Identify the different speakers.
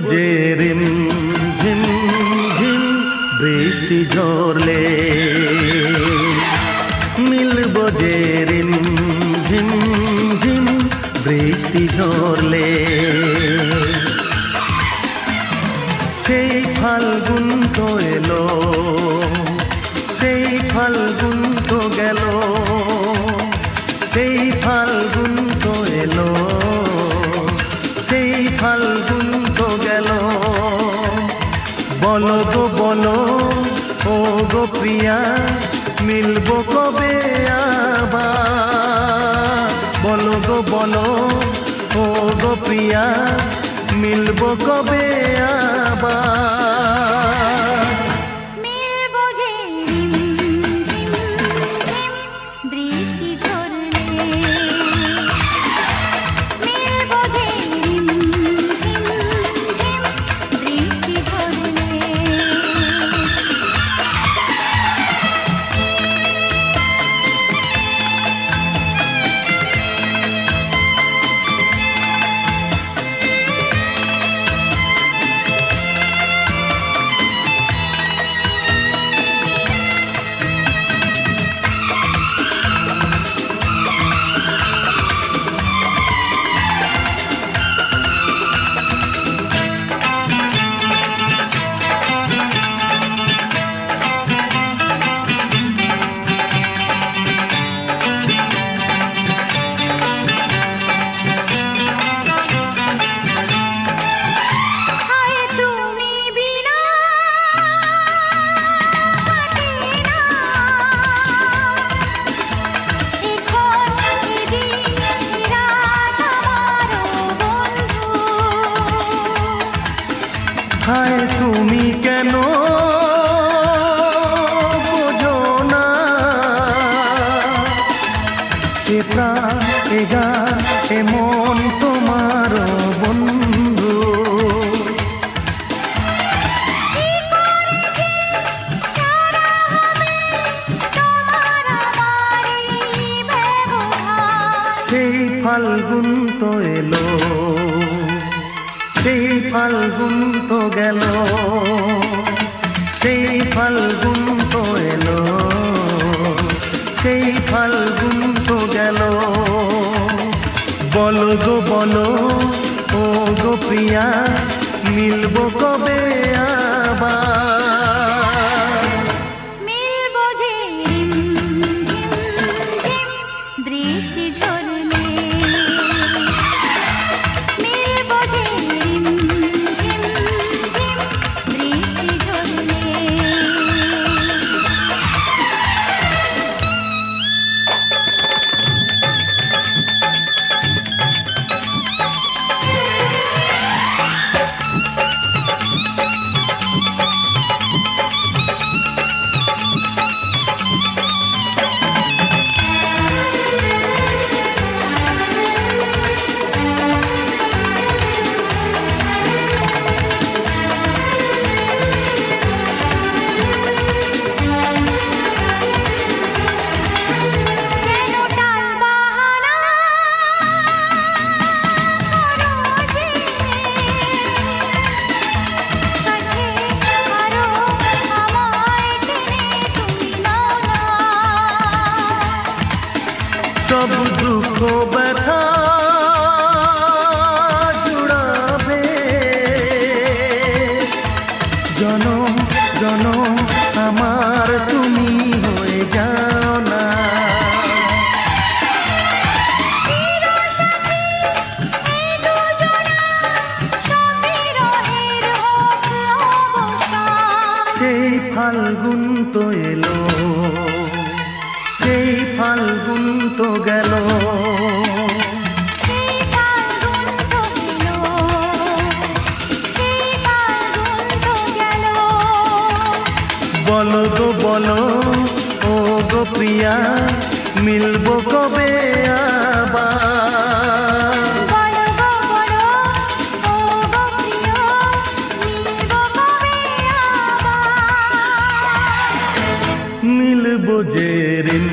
Speaker 1: যে রিম ঝিম ঝিম, বৃষ্টি ঝরলে। মিলব যে রিম, ঝিম ঝিম, বৃষ্টি ঝরলে। সেই ফাল্গুন তো এলো, সেই ফাল্গুন বলো গো বলো, ও গো প্রিয়া, মিলব কবে আবার? বলো গো বলো, ও গো প্রিয়া, মিলব কবে আবার?
Speaker 2: হায় তুমি
Speaker 1: কেন বোঝো না? এ প্রাণ এ গান এ মন তোমার বন্ধু। সেই ফাল্গুন তো এলো। সেই ফাল্গুন তো গেল, সেই ফাল্গুন তো এলো, সেই ফাল্গুন তো গেল। বলো গো, বলো, ও গো প্রিয়া, মিলবো কবে আবার? ফাল্গুন তো এলো সেই ফাল্গুন তো গেল। বলো গো বলো ও গো প্রিয়া মিলবো কবে আবার? যে রিম